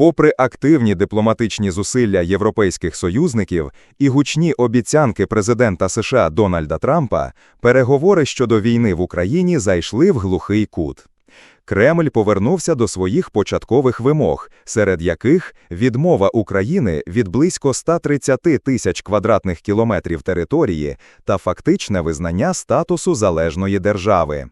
Попри активні дипломатичні зусилля європейських союзників і гучні обіцянки президента США Дональда Трампа, переговори щодо війни в Україні зайшли в глухий кут. Кремль повернувся до своїх початкових вимог, серед яких відмова України від близько 130 тисяч квадратних кілометрів території та фактичне визнання статусу залежної держави.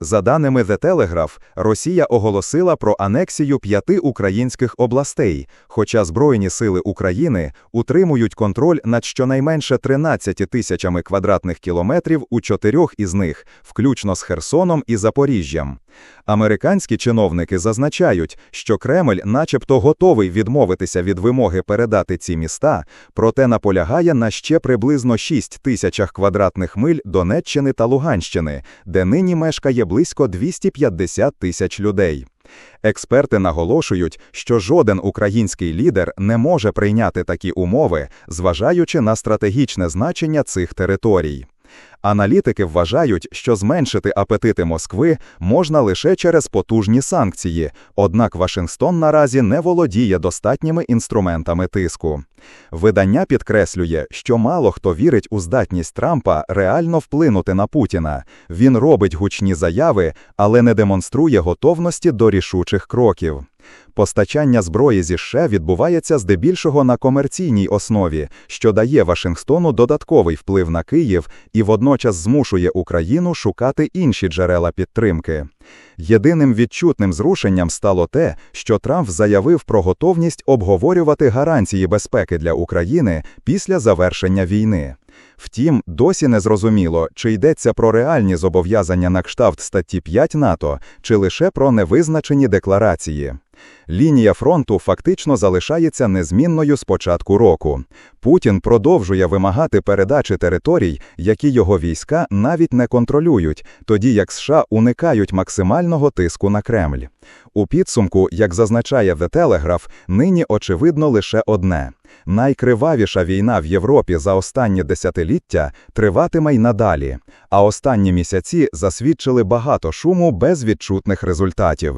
За даними The Telegraph, Росія оголосила про анексію п'яти українських областей, хоча Збройні сили України утримують контроль над щонайменше 13 тисячами квадратних кілометрів у чотирьох із них, включно з Херсоном і Запоріжжям. Американські чиновники зазначають, що Кремль начебто готовий відмовитися від вимоги передати ці міста, проте наполягає на ще приблизно 6 тисячах квадратних миль Донеччини та Луганщини, де нині мешкає близько 250 тисяч людей. Експерти наголошують, що жоден український лідер не може прийняти такі умови, зважаючи на стратегічне значення цих територій. Аналітики вважають, що зменшити апетити Москви можна лише через потужні санкції, однак Вашингтон наразі не володіє достатніми інструментами тиску. Видання підкреслює, що мало хто вірить у здатність Трампа реально вплинути на Путіна. Він робить гучні заяви, але не демонструє готовності до рішучих кроків. Постачання зброї зі США відбувається здебільшого на комерційній основі, що дає Вашингтону додатковий вплив на Київ і водночас змушує Україну шукати інші джерела підтримки. Єдиним відчутним зрушенням стало те, що Трамп заявив про готовність обговорювати гарантії безпеки для України після завершення війни. Втім, досі не зрозуміло, чи йдеться про реальні зобов'язання на кшталт статті 5 НАТО, чи лише про невизначені декларації. Лінія фронту фактично залишається незмінною з початку року. Путін продовжує вимагати передачі територій, які його війська навіть не контролюють, тоді як США уникають максимального тиску на Кремль. У підсумку, як зазначає The Telegraph, нині очевидно лише одне. Найкривавіша війна в Європі за останні десятиліття триватиме й надалі, а останні місяці засвідчили багато шуму без відчутних результатів.